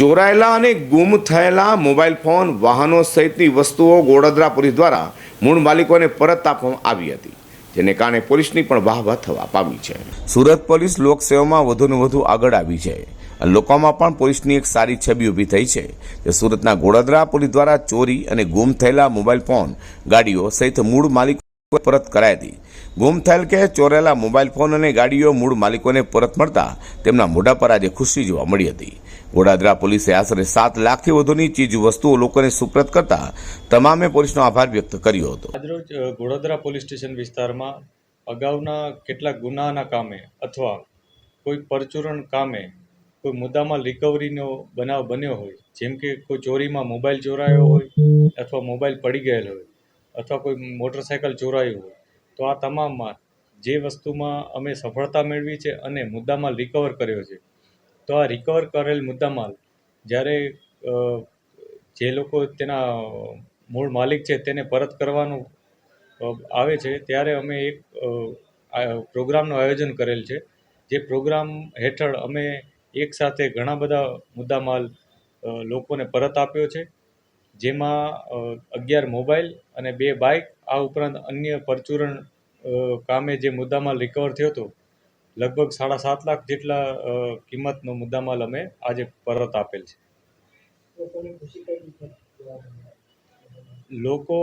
ચોરાયેલા અને ગુમ થયેલા મોબાઈલ ફોન, વાહનો સહિતની વસ્તુઓ ગોળદરા પોલીસ દ્વારા મૂળ માલિકોને પરત આપવામાં આવી હતી, જેને કારણે પોલીસની પણ વાહવાહ થવા પામી છે. સુરત પોલીસ લોકસેવામાં વધુને વધુ આગળ આવી છે. લોકોમાં પણ પોલીસની એક સારી છબી ઊભી થઈ છે જે સુરતના ગોળદરા પોલીસ દ્વારા ચોરી અને ગુમ થયેલા મોબાઈલ ફોન, ગાડીઓ સહિત મૂળ માલિકો પરત કરાઈ હતી. ગુમ થયેલ કે ચોરેલા મોબાઈલ ફોન અને ગાડીઓ મૂળ માલિકોને પરત મળતા તેમના મોઢા પર આજે ખુશી જોવા મળી હતી. ગોડાદરા પોલીસે આશરે સાત લાખથી વધુની ચીજ વસ્તુઓ લોકોને સુપ્રત કરતા તમામે પોલીસનો આભાર વ્યક્ત કર્યો હતો. આજરોજ પોલીસ સ્ટેશન વિસ્તારમાં અગાઉના કેટલાક ગુનાના કામે અથવા કોઈ પરચુરણ કામે કોઈ મુદ્દામાં રિકવરીનો બનાવ બન્યો હોય, જેમ કે કોઈ ચોરીમાં મોબાઈલ ચોરાયો હોય અથવા મોબાઈલ પડી ગયેલ હોય અથવા કોઈ મોટરસાયકલ ચોરાયું હોય, તો આ તમામમાં જે વસ્તુમાં અમે સફળતા મેળવી છે અને મુદ્દામાલ રિકવર કર્યો છે, તો આ રિકવર કરેલ મુદ્દામાલ જ્યારે જે લોકો તેના મૂળ માલિક છે તેને પરત કરવાનું આવે છે, ત્યારે અમે એક પ્રોગ્રામનું આયોજન કરેલ છે, જે પ્રોગ્રામ હેઠળ અમે એક સાથે ઘણા બધા મુદ્દામાલ લોકોને પરત આપ્યો છે જેમાં અગિયાર મોબાઈલ અને બે બાઇક આ ઉપરાંત અન્ય પરચુરણ કામે જે મુદ્દામાલ રિકવર થયો હતો, લગભગ સાડા સાત લાખ જેટલા કિંમતનો મુદ્દામાલ અમે આજે પરત આપેલ છે. લોકો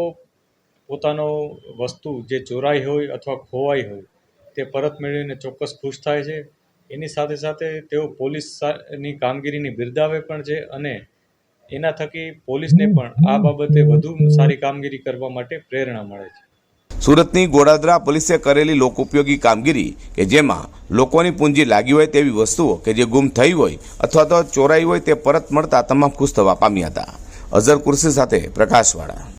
પોતાનો વસ્તુ જે ચોરાઈ હોય અથવા ખોવાઈ હોય, તે પરત મેળવીને ચોક્કસ ખુશ થાય છે. એની સાથે સાથે તેઓ પોલીસની કામગીરીની બિરદાવે પણ છે અને એના થકી પોલીસને પણ આ બાબતે વધુ સારી કામગીરી કરવા માટે પ્રેરણા મળે છે. સુરતની ગોડાદરા પોલીસે કરેલી લોકોપયોગી કામગીરી કે જેમાં લોકોની પૂંજી લાગી હોય તેવી વસ્તુઓ કે જે ગુમ થઈ હોય અથવા તો ચોરાઈ હોય તે પરત મળતા તમામ ખુશ થવા પામ્યા હતા. અઝર કુર્સી સાથે પ્રકાશવાળા.